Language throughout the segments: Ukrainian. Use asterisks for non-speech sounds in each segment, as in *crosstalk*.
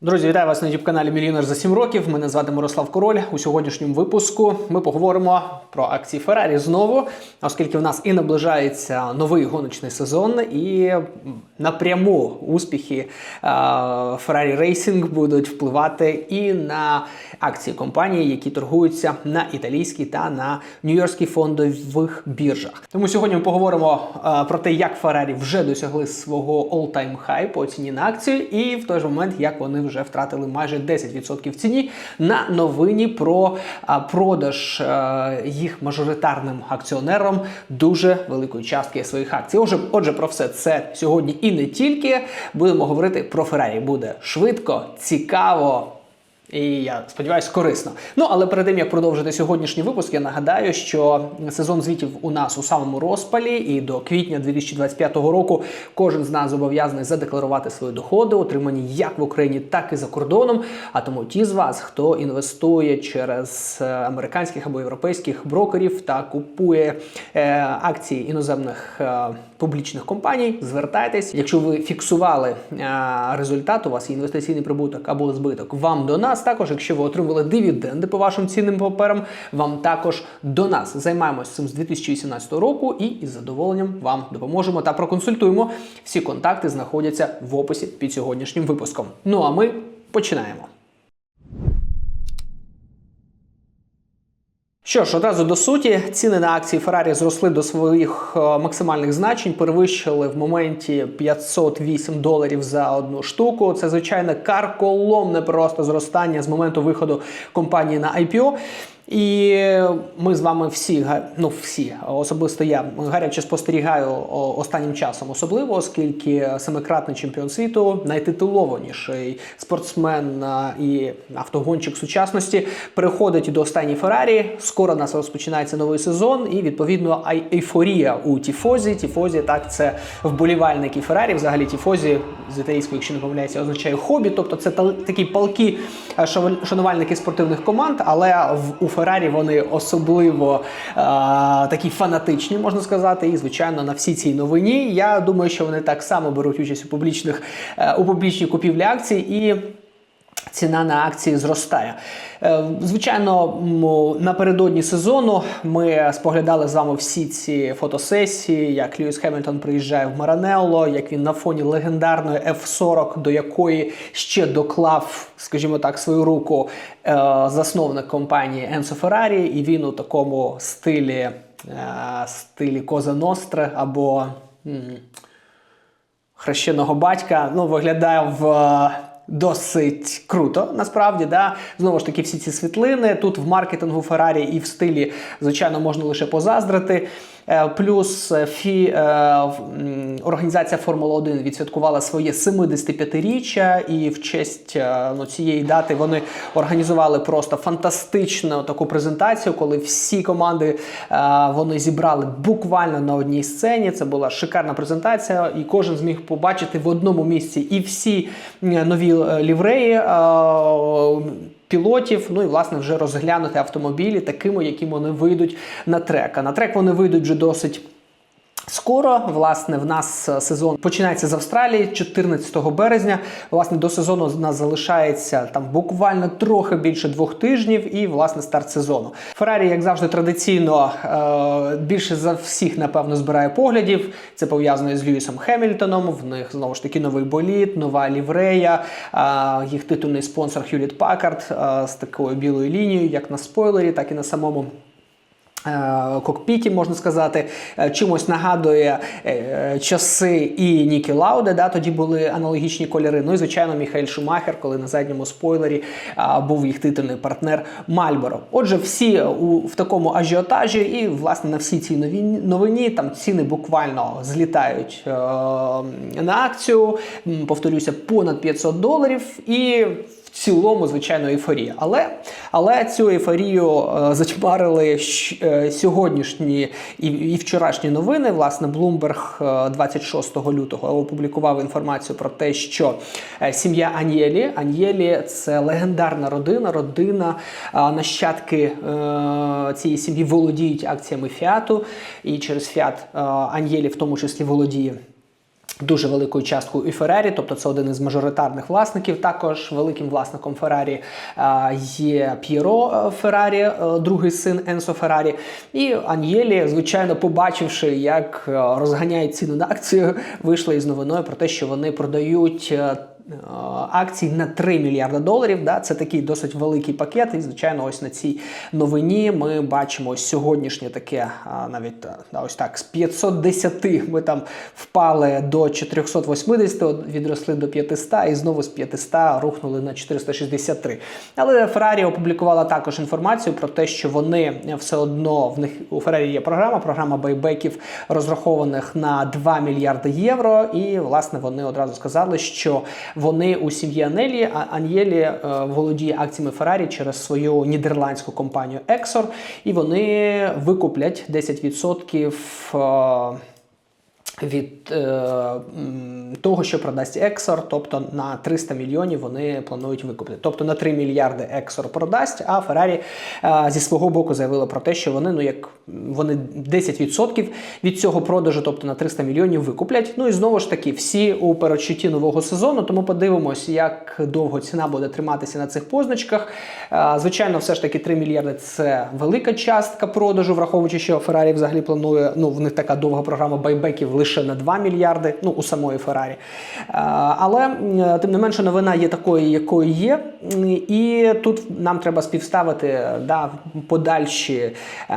Друзі, вітаю вас на youtube каналі Мільйонер за 7 років. Мене звати Мирослав Король. У сьогоднішньому випуску ми поговоримо про акції Феррарі знову, оскільки в нас і наближається новий гоночний сезон, і напряму успіхи Ferrari Racing будуть впливати і на акції компанії, які торгуються на італійській та на нью-йоркській фондових біржах. Тому сьогодні ми поговоримо е, про те, як Ferrari вже досягли свого all-time high по ціні на акцію, і в той же момент як вони вже втратили майже 10% в ціні на новині про продаж е, їх мажоритарним акціонерам дуже великої частки своїх акцій. Отже, отже, про все це сьогодні і не тільки будемо говорити про Феррарі. Буде швидко, цікаво. І я сподіваюся, корисно. Ну але перед тим як продовжити сьогоднішній випуск, я нагадаю, що сезон звітів у нас у самому розпалі, і до квітня 2025 року кожен з нас зобов'язаний задекларувати свої доходи, отримані як в Україні, так і за кордоном. А тому ті з вас, хто інвестує через е, американських або європейських брокерів та купує е, акції іноземних е, публічних компаній, звертайтесь. Якщо ви фіксували е, результат, у вас є інвестиційний прибуток або збиток, вам до нас. Також, якщо ви отримали дивіденди по вашим цінним паперам, вам також до нас. Займаємося цим з 2018 року і із задоволенням вам допоможемо та проконсультуємо. Всі контакти знаходяться в описі під сьогоднішнім випуском. Ну а ми починаємо. Що ж, одразу до суті, ціни на акції Ferrari зросли до своїх е, максимальних значень, перевищили в моменті 508 доларів за одну штуку. Це звичайно карколомне просто зростання з моменту виходу компанії на IPO. І ми з вами всі, ну всі, особисто я гаряче спостерігаю останнім часом, особливо, оскільки семикратний чемпіон світу, найтитулованіший спортсмен і автогонщик сучасності, переходить до останньої Феррарі. Скоро нас розпочинається новий сезон, і відповідно ейфорія у Тіфозі. Тіфозі, так, це вболівальники Феррарі. Взагалі Тіфозі з італійської, якщо не помиляюся, означає хобі. Тобто це та- такі палки шанувальники спортивних команд, але в у Феррарі вони особливо е, такі фанатичні, можна сказати. І звичайно, на всій цій новині я думаю, що вони так само беруть участь у публічних е, у публічній купівлі акцій і. Ціна на акції зростає. Е, Звичайно, напередодні сезону ми споглядали з вами всі ці фотосесії, як Льюіс Хеммельтон приїжджає в Маранелло, як він на фоні легендарної F40, до якої ще доклав, скажімо так, свою руку е, засновник компанії Енсо Феррарі, і він у такому стилі, е, стилі Коза Ностре або. хрещеного батька ну, виглядав е, досить круто, насправді. Да? Знову ж таки, всі ці світлини тут в маркетингу Феррарі і в стилі, звичайно, можна лише позаздрити. Е, Плюс е, фі, е, організація Формула 1 відсвяткувала своє 75-річчя, і в честь ну, цієї дати вони організували просто фантастичну таку презентацію, коли всі команди вони зібрали буквально на одній сцені. Це була шикарна презентація, і кожен зміг побачити в одному місці і всі нові лівреї. Пілотів, ну і власне вже розглянути автомобілі такими, якими вони вийдуть на трек. А на трек вони вийдуть вже досить. Скоро, власне, в нас е, сезон починається з Австралії 14 березня. Власне, до сезону в нас залишається там буквально трохи більше двох тижнів, і власне старт сезону. Феррарі, як завжди, традиційно е, більше за всіх, напевно, збирає поглядів. Це пов'язано з Льюісом Хемільтоном. В них знову ж таки новий боліт, нова ліврея, е, їх титульний спонсор Хюліт Пакард з такою білою лінією, як на спойлері, так і на самому. Е, Кокпіті, можна сказати, е, чимось нагадує е, часи і Нікі Лауде, да, тоді були аналогічні кольори. Ну і звичайно, Міхаель Шумахер, коли на задньому спойлері був їх титульний партнер Мальборо. Отже, всі у в такому ажіотажі, і власне на всій цій нові новині там ціни буквально злітають е, на акцію. Повторюся, понад 500 доларів і. Цілому, звичайно, ейфорія. Але, але цю ейфорію е, затьмарили щ- е, сьогоднішні і, і вчорашні новини. Власне, е, 26 лютого опублікував інформацію про те, що е, сім'я Аньєлі, Аньєлі це легендарна родина, родина нащадки цієї сім'ї володіють акціями Фіату, і через Фіат Аньєлі в тому числі володіє Дуже великою часткою і Феррарі, тобто це один із мажоритарних власників. Також великим власником Феррарі є П'єро е, Феррарі, е, другий син Енсо Феррарі. І Аньєлі, звичайно, побачивши, як е, розганяють ціну на акцію, *laughs* вийшли із новиною про те, що вони продають. Е, Акцій на 3 мільярди доларів. Да? Це такий досить великий пакет. І, звичайно, ось на цій новині ми бачимо ось сьогоднішнє таке, навіть е, да, ось так, з 510 ми там впали до 480, от відросли до 500 і знову з 500 рухнули на 463. Але Феррарі опублікувала також інформацію про те, що вони все одно в них у Феррарі є програма, програма байбеків, розрахованих на 2 мільярди євро. І власне вони одразу сказали, що вони у сім'ї Анелі а Аньєлі е, володіє акціями Феррарі через свою нідерландську компанію Exor, і вони викуплять 10% е, від е, того, що продасть Exor, тобто на 300 мільйонів вони планують викупити. Тобто на 3 мільярди Exor продасть, а Ferrari е, зі свого боку заявили про те, що вони, ну як вони 10% від цього продажу, тобто на 300 мільйонів, викуплять. Ну і знову ж таки, всі у передчутті нового сезону. Тому подивимось, як довго ціна буде триматися на цих позначках. Звичайно, все ж таки 3 мільярди це велика частка продажу, враховуючи, що Ferrari взагалі планує. Ну, в них така довга програма байбеків лише на 2 мільярди. Ну у самої Феррарі. Але тим не менше новина є такою, якою є. І тут нам треба співставити да, подальші, е,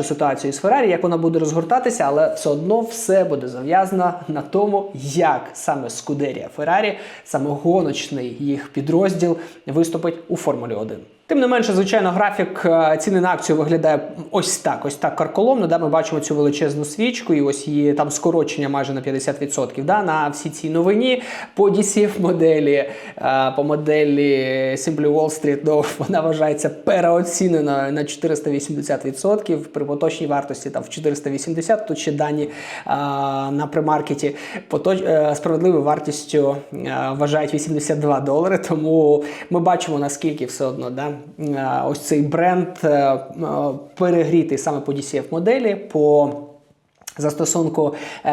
подальшу ситуацію з Феррарі, як вона буде розгортатися, але все одно все буде зав'язано на тому, як саме Скудерія Феррарі, саме гоночний їх підрозділ, виступить у Формулі 1. Тим не менше, звичайно, графік е, ціни на акцію виглядає ось так, ось так карколомно. Да? Ми бачимо цю величезну свічку, і ось її там скорочення майже на 50% да? на всі ці новині. По DCF моделі, е, по моделі Simply Wall Street, ну, *laughs* вона вважається переоціненою на 480% при поточній вартості там в 480, тут ще дані е, на примаркеті поточ... справедливою вартістю вважають 82 долари. Тому ми бачимо наскільки все одно да, ось цей бренд е, е, перегрітий саме по DCF моделі. по Застосунку е,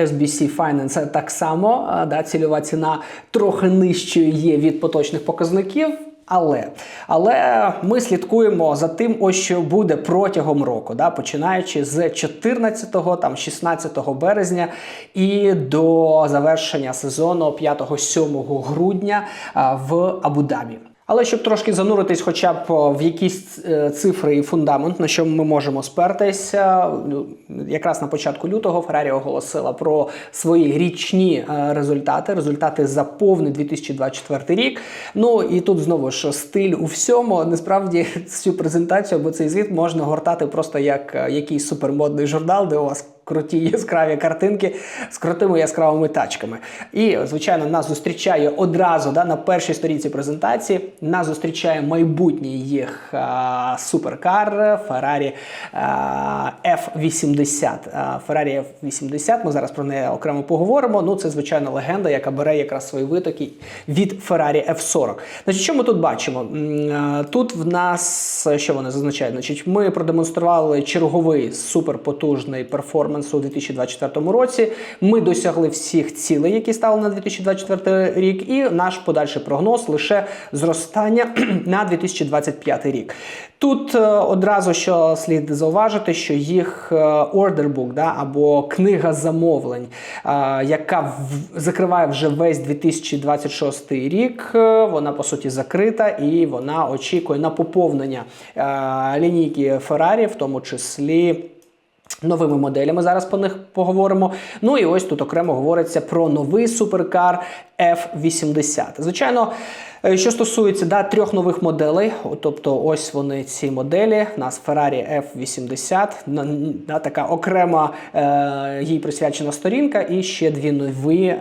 SBC Finance так само е, да, цільова ціна трохи нижчою є від поточних показників. Але але ми слідкуємо за тим, ось що буде протягом року, да, починаючи з 14, там 16 березня і до завершення сезону 5-7 грудня в Абу-Дабі. Але щоб трошки зануритись, хоча б в якісь е, цифри і фундамент, на що ми можемо спертися, ну, якраз на початку лютого Феррарі оголосила про свої річні е, результати, результати за повний 2024 рік. Ну і тут знову ж стиль у всьому. Насправді цю презентацію або цей звіт можна гортати просто як е, якийсь супермодний журнал, де у вас круті яскраві картинки з крутими яскравими тачками. І, звичайно, нас зустрічає одразу да, на першій сторінці презентації. Нас зустрічає майбутній їх а, суперкар Ferrari а, F80. А, Ferrari F80, ми зараз про неї окремо поговоримо. Ну, це, звичайно, легенда, яка бере якраз свої витоки від Ferrari F40. Значить, що ми тут бачимо? Тут в нас, що вони зазначають? Значить, ми продемонстрували черговий суперпотужний перформанс у 2024 році. Ми досягли всіх цілей, які стали на 2024 рік, і наш подальший прогноз лише зростання *clears throat* на 2025 рік. Тут е, одразу що слід зауважити, що їх book, да, або книга замовлень, е, яка в- закриває вже весь 2026 рік, е, вона по суті закрита і вона очікує на поповнення е, лінійки Ferrari, в тому числі. Новими моделями зараз по них поговоримо. Ну і ось тут окремо говориться про новий суперкар F80. Звичайно, що стосується да, трьох нових моделей, тобто ось вони ці моделі. У нас Ferrari F80, да, така окрема е, їй присвячена сторінка, і ще дві нові е,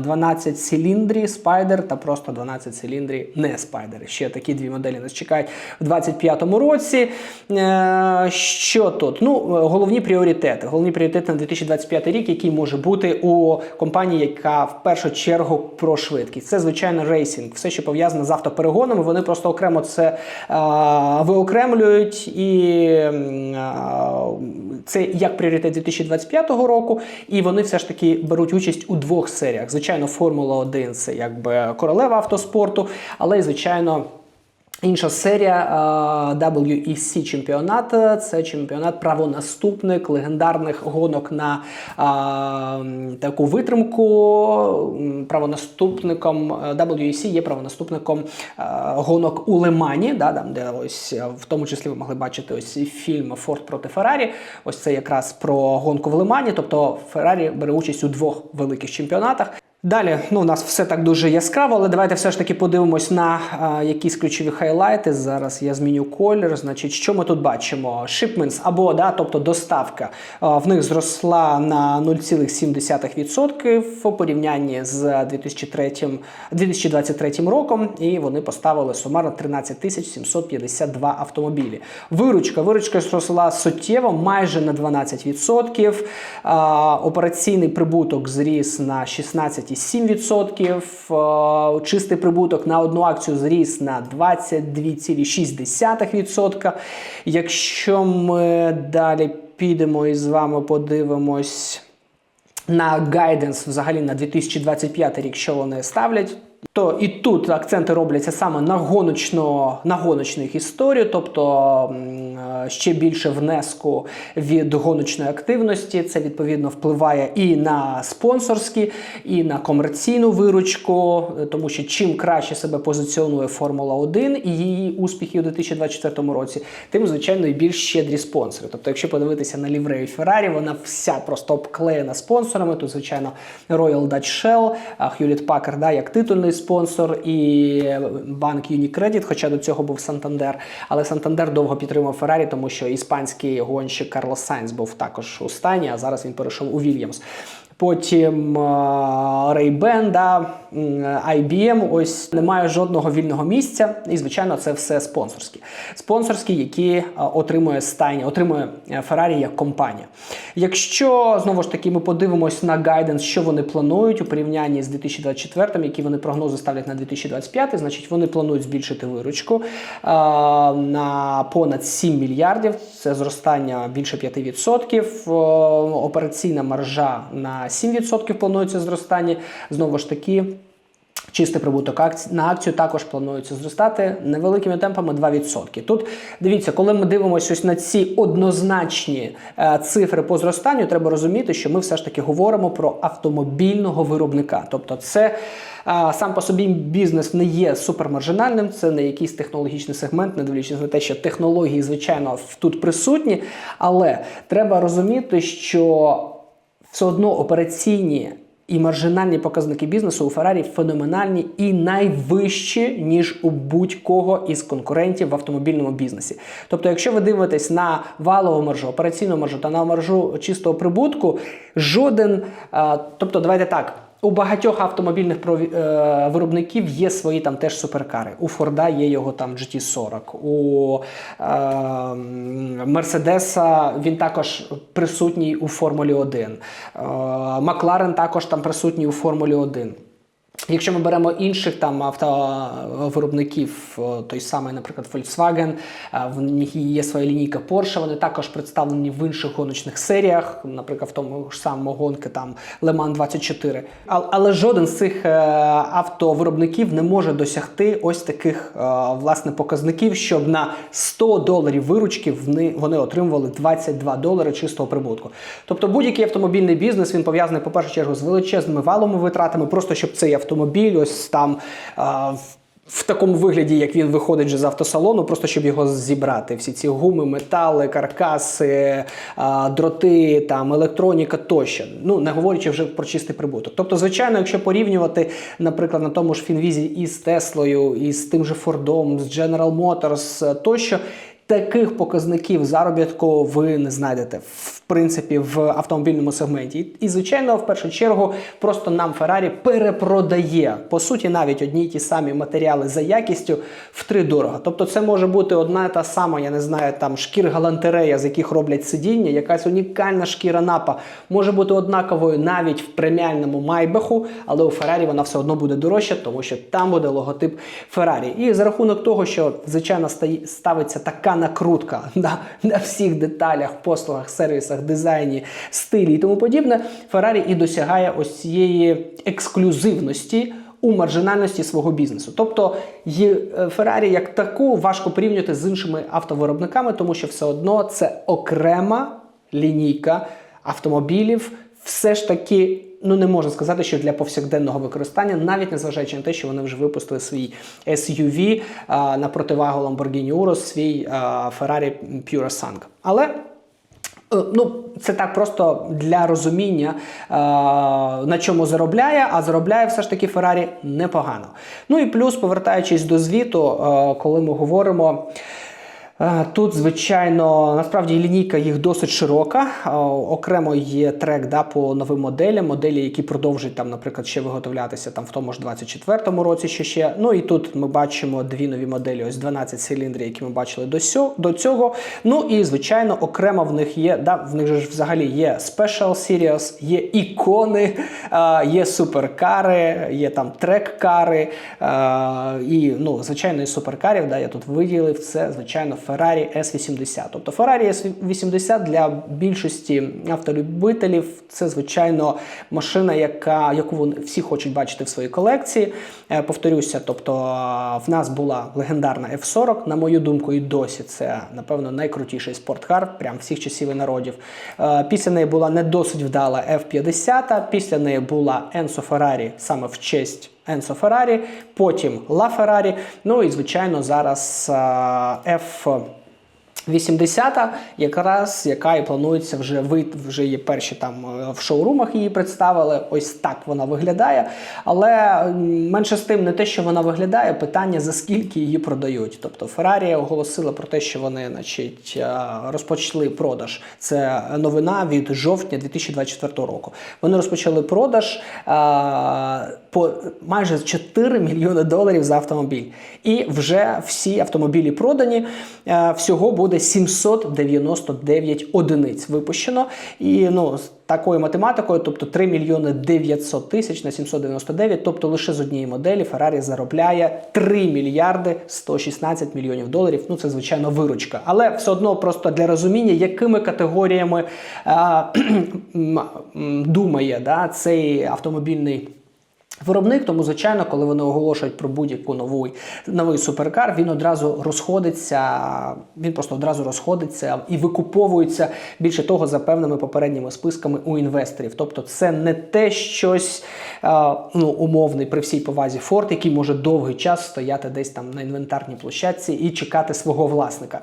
12 циліндрі Spider та просто 12 циліндрі не Spider. Ще такі дві моделі нас чекають в 2025 році. Е, що тут? Ну, е, головні пріоритети. Головні пріоритети на 2025 рік, який може бути у компанії, яка в першу чергу про швидкість. Це, звичайно, рейсинг. Все, що пов'язане з автоперегонами, вони просто окремо це а, виокремлюють, і а, це як пріоритет 2025 року. І вони все ж таки беруть участь у двох серіях. Звичайно, Формула 1 це якби королева автоспорту, але й звичайно. Інша серія е, WEC чемпіонат це чемпіонат правонаступник легендарних гонок на е, м, таку витримку. Правонаступником е, WEC є правонаступником е, гонок у Лимані, да, там, де ось е, в тому числі ви могли бачити ось фільм Форд проти Феррарі. Ось це якраз про гонку в Лимані. Тобто Феррарі бере участь у двох великих чемпіонатах. Далі, ну у нас все так дуже яскраво, але давайте все ж таки подивимось на а, якісь ключові хайлайти. Зараз я зміню колір. Значить, що ми тут бачимо? Shipments або да, тобто доставка а, в них зросла на 0,7% в порівнянні з 2003, 2023 роком, і вони поставили сумарно 13 тисяч 752 автомобілі. Виручка, виручка зросла суттєво, майже на 12%. А, операційний прибуток зріс на 16,7%. Е, Чистий прибуток на одну акцію зріс на 22,6%. Якщо ми далі підемо і з вами подивимось на гайденс взагалі на 2025 рік, що вони ставлять. То і тут акценти робляться саме на гоночно, на гоночних історію, тобто е, ще більше внеску від гоночної активності. Це відповідно впливає і на спонсорські, і на комерційну виручку, е, тому що чим краще себе позиціонує Формула 1 і її успіхи у 2024 році, тим звичайно і більш щедрі спонсори. Тобто, якщо подивитися на ліврею Феррарі, вона вся просто обклеєна спонсорами. Тут, звичайно, Royal Dutch Shell, Hewlett Packard, да, як титульний спонсор, і банк Unicredit, хоча до цього був Сантандер. Але Сантандер довго підтримав Феррарі, тому що іспанський гонщик Карлос Сайнс був також у стані, а зараз він перейшов у Вільямс. Потім Рейбен, Ray-Ban, да, IBM, ось немає жодного вільного місця, і звичайно, це все спонсорські. Спонсорські, які е, отримує стайня, отримує е, Ferrari як компанія. Якщо знову ж таки ми подивимось на гайденс, що вони планують у порівнянні з 2024, які вони прогнози ставлять на 2025, значить вони планують збільшити виручку е, на понад 7 мільярдів. Це зростання більше 5%. Е, Операційна маржа на 7% планується зростання. Знову ж таки. Чистий прибуток на акцію також планується зростати невеликими темпами 2%. Тут дивіться, коли ми дивимося ось на ці однозначні е, цифри по зростанню, треба розуміти, що ми все ж таки говоримо про автомобільного виробника. Тобто, це е, сам по собі бізнес не є супермаржинальним, це не якийсь технологічний сегмент, не дивлячись на те, що технології, звичайно, тут присутні, але треба розуміти, що все одно операційні і маржинальні показники бізнесу у Феррарі феноменальні і найвищі, ніж у будь-кого із конкурентів в автомобільному бізнесі. Тобто, якщо ви дивитесь на валову маржу, операційну маржу та на маржу чистого прибутку, жоден, е, тобто, давайте так. У багатьох автомобільних е, виробників є свої там теж суперкари. У Форда є його там GT40. У е, Мерседеса він також присутній у Формулі 1. Е, Макларен також там присутній у Формулі 1. Якщо ми беремо інших там автовиробників, е, той самий, наприклад, Volkswagen, е, в них є своя лінійка Porsche, вони також представлені в інших гоночних серіях, наприклад, в тому ж самому гонки там Le Mans 24. А- Але жоден з цих е, автовиробників не може досягти ось таких власне показників, щоб на 100 доларів виручки вони отримували 22 долари чистого прибутку. Тобто будь-який автомобільний бізнес він пов'язаний по першу чергу з величезними валовими витратами, просто щоб цей автомобіль ось там. е, в- такому вигляді, як він виходить вже з автосалону, просто щоб його зібрати. Всі ці гуми, метали, каркаси, а, дроти, там, електроніка тощо. Ну, не говорячи вже про чистий прибуток. Тобто, звичайно, якщо порівнювати, наприклад, на тому ж Фінвізі із Теслою, із тим же Фордом, з General Motors е, тощо. Таких показників заробітку ви не знайдете в принципі в автомобільному сегменті. І, звичайно, в першу чергу просто нам Ferrari перепродає по суті навіть одні й ті самі матеріали за якістю втридорого. Тобто, це може бути одна та сама, я не знаю, там шкір галантерея, з яких роблять сидіння, якась унікальна шкіра напа може бути однаковою навіть в преміальному майбаху, але у Ferrari вона все одно буде дорожча, тому що там буде логотип Ferrari. І за рахунок того, що звичайно ставиться така накрутка *laughs* на, на всіх деталях, послугах, сервісах, дизайні, стилі і тому подібне, Ferrari і досягає ось цієї ексклюзивності. У маржинальності свого бізнесу, тобто Ferrari як таку важко порівнювати з іншими автовиробниками, тому що все одно це окрема лінійка автомобілів, все ж таки. Ну, не можна сказати, що для повсякденного використання, навіть незважаючи на те, що вони вже випустили свій SUV а, на противагу Lamborghini Urus, свій а, Ferrari Pura Але Ну, це так просто для розуміння, на чому заробляє, а заробляє все ж таки Феррарі непогано. Ну і плюс, повертаючись до звіту, коли ми говоримо. Тут, звичайно, насправді лінійка їх досить широка. Окремо є трек да, по новим моделям, моделі, які продовжують там, наприклад, ще виготовлятися там в тому ж 24-му році. Ще ще. Ну і тут ми бачимо дві нові моделі, ось 12 циліндрів, які ми бачили до цього. Ну і звичайно, окремо в них є. Да, в них ж взагалі є Special Series, є ікони, є суперкари, є там трек-кари. І, ну, звичайно, і суперкарів. Да, я тут виділив це, звичайно. Ferrari S80. Тобто Ferrari S80 для більшості автолюбителів це, звичайно, машина, яка, яку вони всі хочуть бачити в своїй колекції. Е, повторюся, тобто в нас була легендарна F40, на мою думку, і досі це, напевно, найкрутіший спорткар прям всіх часів і народів. Е, після неї була не досить вдала F50, після неї була Enzo Ferrari саме в честь. Енсо Феррарі, потім Ла Феррарі. Ну і, звичайно, зараз F. 80-та, якраз яка і планується вже вийти, вже є перші там е, в шоурумах її представили. Ось так вона виглядає. Але менше з тим, не те, що вона виглядає, питання за скільки її продають. Тобто Феррарі оголосила про те, що вони, значить, е, розпочали продаж. Це новина від жовтня 2024 року. Вони розпочали продаж а, е, по майже 4 мільйони доларів за автомобіль. І вже всі автомобілі продані. А, всього буде буде 799 одиниць випущено. І ну, такою математикою, тобто 3 мільйони 900 тисяч на 799, тобто лише з однієї моделі Ferrari заробляє 3 мільярди 116 мільйонів доларів. Ну це звичайно виручка. Але все одно просто для розуміння, якими категоріями а, *clears throat* думає да, цей автомобільний. Виробник, тому, звичайно, коли вони оголошують про будь-яку новий новий суперкар, він одразу розходиться, він просто одразу розходиться і викуповується більше того за певними попередніми списками у інвесторів. Тобто, це не те щось ну, умовний при всій повазі Форд, який може довгий час стояти десь там на інвентарній площадці і чекати свого власника.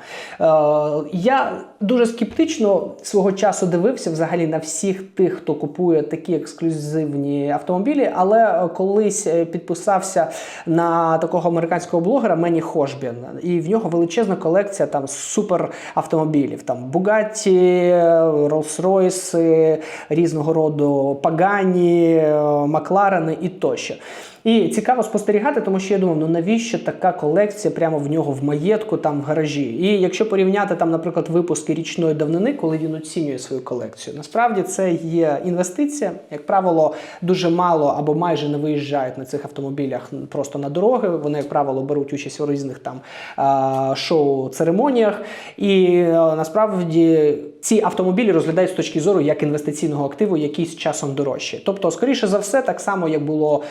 Я дуже скептично свого часу дивився взагалі на всіх тих, хто купує такі ексклюзивні автомобілі, але колись е, підписався на такого американського блогера Мені Хошбін, і в нього величезна колекція там суперавтомобілів. Там Бугатті, Rolls-Royce, різного роду Пагані, Макларени і тощо. І цікаво спостерігати, тому що я думав, ну навіщо така колекція прямо в нього в маєтку, там в гаражі. І якщо порівняти там, наприклад, випуски річної давнини, коли він оцінює свою колекцію, насправді це є інвестиція. Як правило, дуже мало або майже не виїжджають на цих автомобілях просто на дороги. Вони, як правило, беруть участь у різних там шоу-церемоніях. І насправді ці автомобілі розглядають з точки зору як інвестиційного активу, який з часом дорожче. Тобто, скоріше за все, так само як було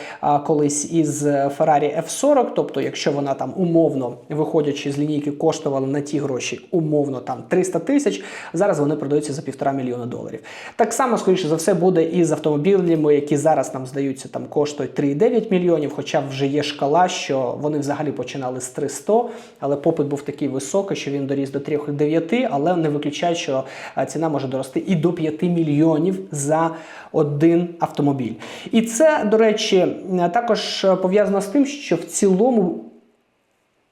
коли колись із Ferrari F40, тобто, якщо вона там умовно виходячи з лінійки, коштувала на ті гроші, умовно там 300 тисяч, зараз вони продаються за півтора мільйона доларів. Так само, скоріше за все, буде і з автомобілями, які зараз нам здаються, там коштують 3,9 мільйонів, хоча вже є шкала, що вони взагалі починали з 300, але попит був такий високий, що він доріс до 3,9, але не виключає, що ціна може дорости і до 5 мільйонів за один автомобіль. І це, до речі, також також е, пов'язано з тим, що в цілому.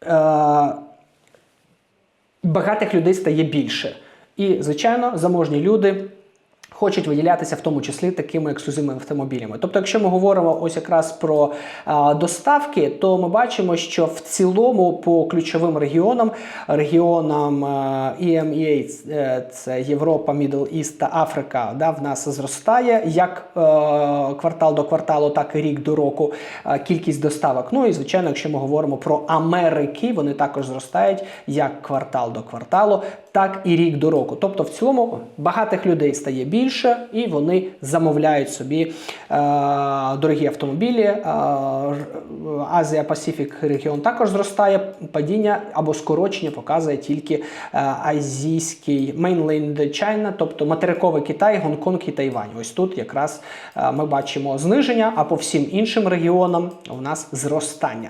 Е багатих людей стає більше. І, звичайно, заможні люди. Хочуть виділятися в тому числі такими ексклюзивними автомобілями. Тобто, якщо ми говоримо ось якраз про а, доставки, то ми бачимо, що в цілому по ключовим регіонам, регіонам а, EMEA, е, це Європа, Middle East та Африка, да, в нас зростає як е, квартал до кварталу, так і рік до року е, кількість доставок. Ну і звичайно, якщо ми говоримо про Америки, вони також зростають як квартал до кварталу, так і рік до року. Тобто, в цілому багатих людей стає більше, і вони замовляють собі е, дорогі автомобілі. Е, Азія Пасифік регіон також зростає. Падіння або скорочення показує тільки е, азійський Mainland China, тобто материковий Китай, Гонконг і Тайвань. Ось тут якраз е, ми бачимо зниження, а по всім іншим регіонам у нас зростання.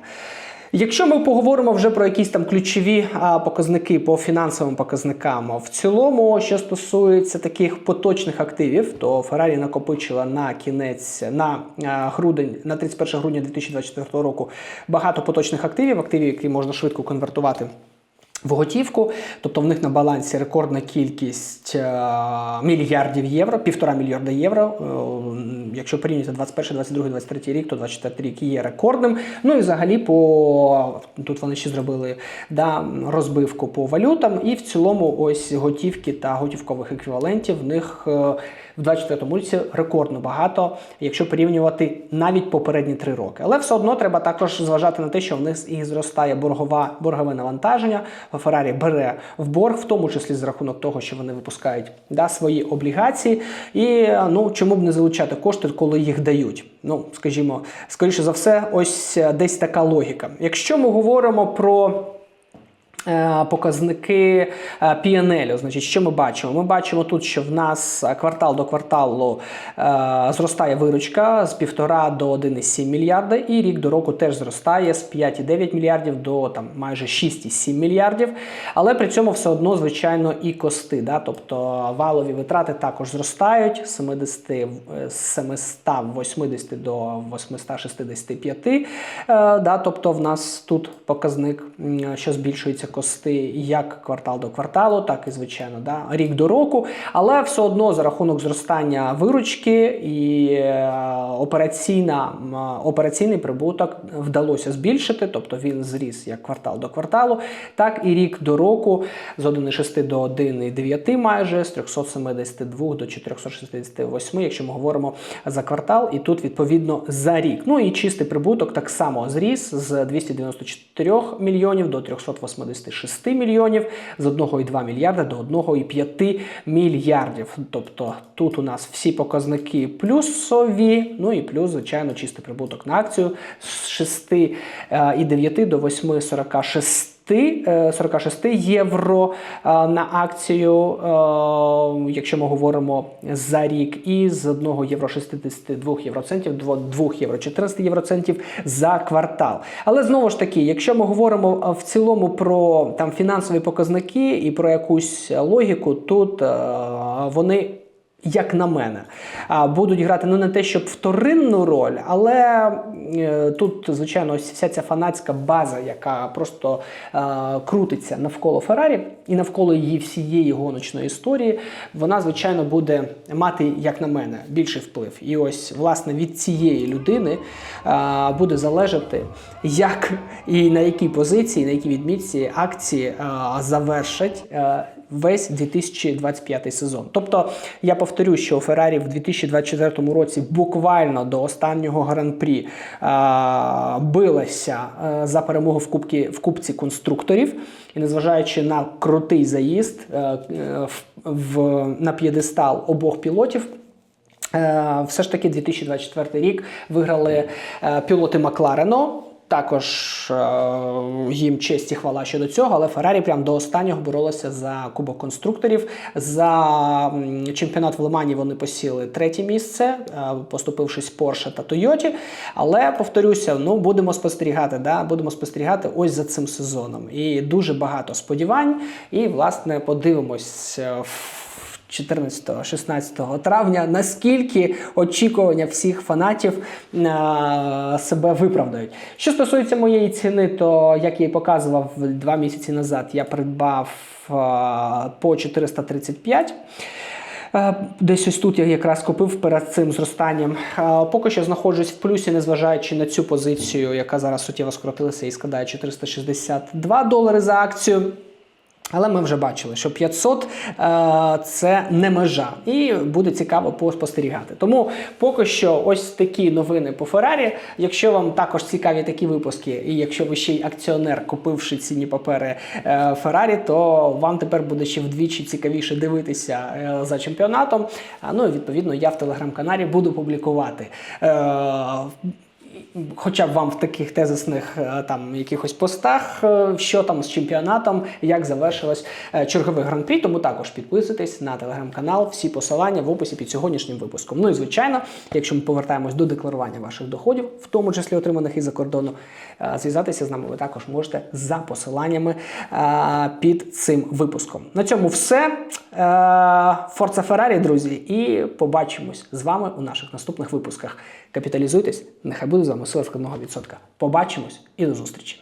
Якщо ми поговоримо вже про якісь там ключові показники по фінансовим показникам, в цілому, що стосується таких поточних активів, то Феррарі накопичила на кінець на грудень, на 31 грудня 2024 року багато поточних активів, активів, які можна швидко конвертувати. В готівку, тобто в них на балансі рекордна кількість е, мільярдів євро, півтора мільярда євро. Е, якщо порівняти 21, 22, 23 рік, то 24 рік є рекордним. Ну і взагалі по тут вони ще зробили да, розбивку по валютам, і в цілому ось готівки та готівкових еквівалентів в них. Е, в 24 році рекордно багато, якщо порівнювати навіть попередні три роки. Але все одно треба також зважати на те, що в них і зростає боргова боргове навантаження. Феррарі бере в борг, в тому числі за рахунок того, що вони випускають да, свої облігації. І ну чому б не залучати кошти, коли їх дають? Ну, скажімо, скоріше за все, ось десь така логіка. Якщо ми говоримо про. Е, показники PNL. Значить, що ми бачимо? Ми бачимо тут, що в нас квартал до кварталу е, зростає виручка з 1,5 до 1,7 мільярда, і рік до року теж зростає з 5,9 мільярдів до там майже 6,7 мільярдів. Але при цьому все одно, звичайно, і кости. Да? Тобто валові витрати також зростають з 70, 780 до 865. Е, да? Тобто в нас тут показник, що збільшується кости як квартал до кварталу, так і звичайно, да, рік до року. Але все одно за рахунок зростання виручки і е, операційна, операційний прибуток вдалося збільшити, тобто він зріс як квартал до кварталу, так і рік до року з 1,6 до 1,9 майже з 372 до 468, якщо ми говоримо за квартал, і тут відповідно за рік. Ну і чистий прибуток так само зріс з 294 мільйонів до 380 6 мільйонів з 1,2 мільярда до 1,5 мільярдів. Тобто тут у нас всі показники плюсові, ну і плюс, звичайно, чистий прибуток на акцію з 6,9 до 8,46. 46 євро на акцію, якщо ми говоримо за рік, і з 1 євро 62 євроцентів до 2 євро 14 євроцентів за квартал. Але знову ж таки, якщо ми говоримо в цілому про там фінансові показники і про якусь логіку, тут вони як на мене, будуть грати ну не те, щоб вторинну роль, але е, тут, звичайно, вся ця фанатська база, яка просто е, крутиться навколо Феррарі і навколо її всієї гоночної історії, вона, звичайно, буде мати, як на мене, більший вплив. І ось, власне, від цієї людини е, буде залежати, як і на якій позиції, на якій відмітці акції е, завершать. Е, Весь 2025 сезон. Тобто я повторю, що у Феррарі в 2024 році буквально до останнього гран-прі билася а, за перемогу в кубці, в кубці конструкторів. І незважаючи на крутий заїзд а, в, в, на п'єдестал обох пілотів. Все ж таки 2024 рік виграли пілоти Макларено. Також е їм честь і хвала щодо цього, але Феррарі прям до останнього боролися за кубок конструкторів. За чемпіонат в Лимані вони посіли третє місце, е поступившись Порше та Тойоті. Але повторюся, ну будемо спостерігати. да, Будемо спостерігати ось за цим сезоном. І дуже багато сподівань. І, власне, подивимось. В 14-16 травня, наскільки очікування всіх фанатів е, себе виправдають. Що стосується моєї ціни, то як я і показував два місяці назад, я придбав е, по 435. Е, Десь ось тут я якраз купив перед цим зростанням. Поки що знаходжусь в плюсі, незважаючи на цю позицію, яка зараз суттєво скоротилася і складає 462 долари за акцію. Але ми вже бачили, що 500 е, це не межа, і буде цікаво поспостерігати. Тому поки що ось такі новини по Феррарі. Якщо вам також цікаві такі випуски, і якщо ви ще й акціонер, купивши цінні папери е, Феррарі, то вам тепер буде ще вдвічі цікавіше дивитися е, за чемпіонатом. А, Ну і відповідно я в телеграм-каналі буду публікувати. Хоча б вам в таких тезисних е, там якихось постах, е, що там з чемпіонатом, як завершилось е, черговий гран-прі. Тому також підписуйтесь на телеграм-канал, всі посилання в описі під сьогоднішнім випуском. Ну і звичайно, якщо ми повертаємось до декларування ваших доходів, в тому числі отриманих із-за кордону, е, зв'язатися з нами ви також можете за посиланнями під цим випуском. На цьому все. Форца Феррарі, друзі, і побачимось з вами у наших наступних випусках. Капіталізуйтесь, нехай буде з вами сила вкладного відсотка. Побачимось і до зустрічі!